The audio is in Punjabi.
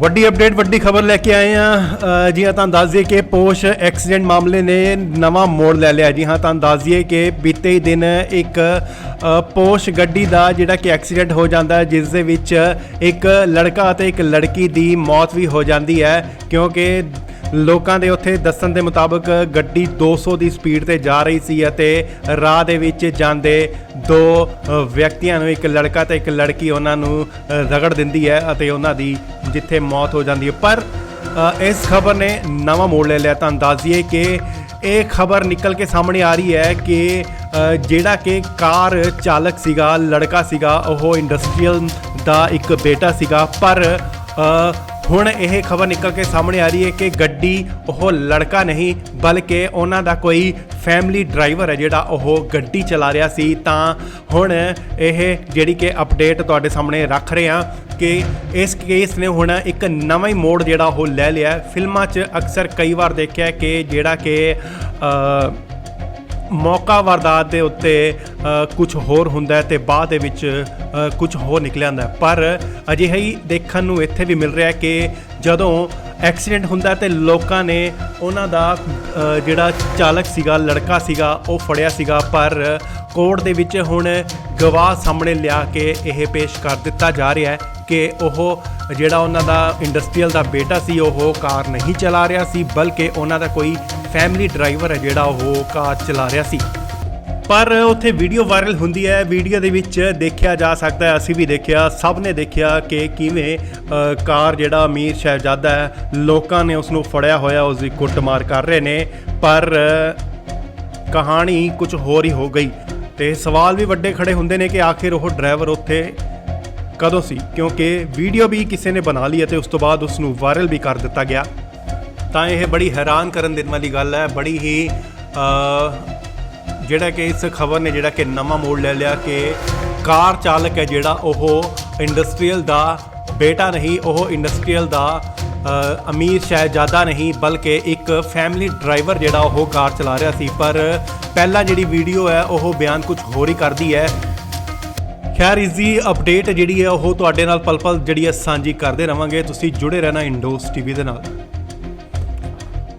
ਵੱਡੀ ਅਪਡੇਟ, ਵੱਡੀ ਖਬਰ ਲੈ ਕੇ ਆਏ ਆ ਜੀ ਹਾਂ, ਤੁਹਾਨੂੰ ਦੱਸ ਦਈਏ ਕਿ ਪੋਸ਼ ਐਕਸੀਡੈਂਟ ਮਾਮਲੇ ਨੇ ਨਵਾਂ ਮੋੜ ਲੈ ਲਿਆ। ਜੀ ਹਾਂ, ਤੁਹਾਨੂੰ ਦੱਸ ਦਈਏ ਕਿ ਬੀਤੇ ਹੀ ਦਿਨ ਇੱਕ ਪੋਸ਼ ਗੱਡੀ ਦਾ ਜਿਹੜਾ ਕਿ ਐਕਸੀਡੈਂਟ ਹੋ ਜਾਂਦਾ ਜਿਸ ਦੇ ਵਿੱਚ ਇੱਕ ਲੜਕਾ ਅਤੇ ਇੱਕ ਲੜਕੀ ਦੀ ਮੌਤ ਵੀ ਹੋ ਜਾਂਦੀ ਹੈ, ਕਿਉਂਕਿ ਲੋਕਾਂ ਦੇ ਉੱਥੇ ਦੱਸਣ ਦੇ ਮੁਤਾਬਕ ਗੱਡੀ 200 ਦੀ ਸਪੀਡ ਤੇ ਜਾ ਰਹੀ ਸੀ ਅਤੇ ਰਾਹ ਦੇ ਵਿੱਚ ਜਾਂਦੇ ਦੋ ਵਿਅਕਤੀਆਂ ਨੂੰ, ਇੱਕ ਲੜਕਾ ਤੇ ਇੱਕ ਲੜਕੀ ਉਹਨਾਂ ਨੂੰ ਰਗੜ ਦਿੰਦੀ ਹੈ ਅਤੇ ਉਹਨਾਂ ਦੀ ਜਿੱਥੇ ਮੌਤ ਹੋ ਜਾਂਦੀ ਹੈ। ਪਰ ਇਸ ਖਬਰ ਨੇ ਨਵਾਂ ਮੋੜ ਲੈ ਲਿਆ। ਤੁਹਾਨੂੰ ਦੱਸ ਕਿ ਇਹ ਖਬਰ ਨਿਕਲ ਕੇ ਸਾਹਮਣੇ ਆ ਰਹੀ ਹੈ ਕਿ ਜਿਹੜਾ ਕਿ ਕਾਰ ਚਾਲਕ ਸੀਗਾ, ਲੜਕਾ ਸੀਗਾ, ਉਹ ਇੰਡਸਟਰੀਅਲ ਦਾ ਇੱਕ ਬੇਟਾ ਸੀਗਾ। ਪਰ ਹੁਣ ਇਹ ਖਬਰ ਨਿਕਲ ਕੇ ਸਾਹਮਣੇ ਆ ਰਹੀ ਹੈ ਕਿ ਗੱਡੀ ਉਹ ਲੜਕਾ ਨਹੀਂ, ਬਲਕਿ ਉਹਨਾਂ ਦਾ ਕੋਈ ਫੈਮਿਲੀ ਡਰਾਈਵਰ ਹੈ ਜਿਹੜਾ ਉਹ ਗੱਡੀ ਚਲਾ ਰਿਹਾ ਸੀ। ਤਾਂ ਹੁਣ ਇਹ ਜਿਹੜੀ ਕਿ ਅਪਡੇਟ ਤੁਹਾਡੇ ਸਾਹਮਣੇ ਰੱਖ ਰਹੇ ਹਾਂ ਕਿ ਇਸ ਕੇਸ ਨੇ ਹੁਣ ਇੱਕ ਨਵਾਂ ਹੀ ਮੋੜ ਜਿਹੜਾ ਉਹ ਲੈ ਲਿਆ ਫਿਲਮਾਂ 'ਚ ਅਕਸਰ ਕਈ ਵਾਰ ਦੇਖਿਆ ਕਿ ਜਿਹੜਾ ਕਿ ਮੌਕਾ ਵਾਰਦਾਤ ਦੇ ਉੱਤੇ ਕੁਝ ਹੋਰ ਹੁੰਦਾ ਹੈ ਤੇ ਬਾਅਦ ਦੇ ਵਿੱਚ ਕੁਝ ਹੋਰ ਨਿਕਲਿਆ ਹੁੰਦਾ ਪਰ ਅਜਿਹਾ ਹੀ ਦੇਖਣ ਨੂੰ ਇੱਥੇ ਵੀ ਮਿਲ ਰਿਹਾ ਕਿ ਜਦੋਂ ਐਕਸੀਡੈਂਟ ਹੁੰਦਾ ਹੈ ਤੇ ਲੋਕਾਂ ਨੇ ਉਹਨਾਂ ਦਾ ਜਿਹੜਾ ਚਾਲਕ ਸੀਗਾ, ਲੜਕਾ ਸੀਗਾ, ਉਹ ਫੜਿਆ ਸੀਗਾ। ਪਰ ਕੋਰਟ ਦੇ ਵਿੱਚ ਹੁਣ ਗਵਾਹ ਸਾਹਮਣੇ ਲਿਆ ਕੇ ਇਹ ਪੇਸ਼ ਕਰ ਦਿੱਤਾ ਜਾ ਰਿਹਾ ਹੈ ਕਿ ਉਹ ਜਿਹੜਾ ਉਹਨਾਂ ਦਾ ਇੰਡਸਟਰੀਅਲ ਦਾ ਬੇਟਾ ਸੀ, ਉਹ ਕਾਰ ਨਹੀਂ ਚਲਾ ਰਿਹਾ ਸੀ, ਬਲਕਿ ਉਹਨਾਂ ਦਾ ਕੋਈ ਫੈਮਿਲੀ ਡਰਾਈਵਰ ਹੈ ਜਿਹੜਾ ਉਹ ਕਾਰ ਚਲਾ ਰਿਹਾ ਸੀ। ਪਰ ਉੱਥੇ ਵੀਡੀਓ ਵਾਇਰਲ ਹੁੰਦੀ ਹੈ। ਵੀਡੀਓ ਦੇ ਵਿੱਚ ਦੇਖਿਆ ਜਾ ਸਕਦਾ ਹੈ, ਅਸੀਂ ਵੀ ਦੇਖਿਆ, ਸਭ ਨੇ ਦੇਖਿਆ ਕਿ ਕਿਵੇਂ ਕਾਰ ਜਿਹੜਾ ਅਮੀਰ ਸ਼ਹਿਜ਼ਾਦਾ ਹੈ, ਲੋਕਾਂ ਨੇ ਉਸ ਨੂੰ ਫੜਿਆ ਹੋਇਆ ਉਸ ਦੀ ਕੁੱਟਮਾਰ ਕਰ ਰਹੇ ਨੇ। ਪਰ ਕਹਾਣੀ ਕੁਝ ਹੋਰ ਹੀ ਹੋ ਗਈ। ਤੇ ਸਵਾਲ ਵੀ ਵੱਡੇ ਖੜੇ ਹੁੰਦੇ ਨੇ ਕਿ ਆਖਿਰ ਉਹ ਡਰਾਈਵਰ ਉੱਥੇ ਕਦੋਂ ਸੀ? ਕਿਉਂਕਿ ਵੀਡੀਓ ਵੀ ਕਿਸੇ ਨੇ ਬਣਾ ਲਈ ਅਤੇ ਉਸ ਤੋਂ ਬਾਅਦ ਉਸ ਨੂੰ ਵਾਇਰਲ ਵੀ ਕਰ ਦਿੱਤਾ ਗਿਆ। ਤਾਂ ਇਹ ਬੜੀ ਹੈਰਾਨ ਕਰਨ ਦੇਣ ਵਾਲੀ ਗੱਲ ਹੈ। ਬੜੀ ਹੀ ਜਿਹੜਾ ਕਿ ਇਸ ਖਬਰ ਨੇ ਜਿਹੜਾ ਕਿ ਨਵਾਂ ਮੋੜ ਲੈ ਲਿਆ ਕਿ ਕਾਰ ਚਾਲਕ ਹੈ ਜਿਹੜਾ ਉਹ ਇੰਡਸਟਰੀਅਲ ਦਾ ਬੇਟਾ ਨਹੀਂ, ਉਹ ਇੰਡਸਟਰੀਅਲ ਦਾ ਅਮੀਰ ਸ਼ਹਿਜ਼ਾਦਾ ਨਹੀਂ, ਬਲਕਿ ਇੱਕ ਫੈਮਿਲੀ ਡਰਾਈਵਰ ਜਿਹੜਾ ਉਹ ਕਾਰ ਚਲਾ ਰਿਹਾ ਸੀ। ਪਰ ਪਹਿਲਾਂ ਜਿਹੜੀ ਵੀਡੀਓ ਹੈ, ਉਹ ਬਿਆਨ ਕੁਝ ਹੋਰ ਹੀ ਕਰਦੀ ਹੈ। ਖੈਰ, ਇਸ ਦੀ ਅਪਡੇਟ ਜਿਹੜੀ ਹੈ, ਉਹ ਤੁਹਾਡੇ ਨਾਲ ਪਲ ਪਲ ਜਿਹੜੀ ਹੈ ਸਾਂਝੀ ਕਰਦੇ ਰਵਾਂਗੇ। ਤੁਸੀਂ ਜੁੜੇ ਰਹਿਣਾ ਇੰਡੋਸ ਟੀਵੀ ਦੇ ਨਾਲ।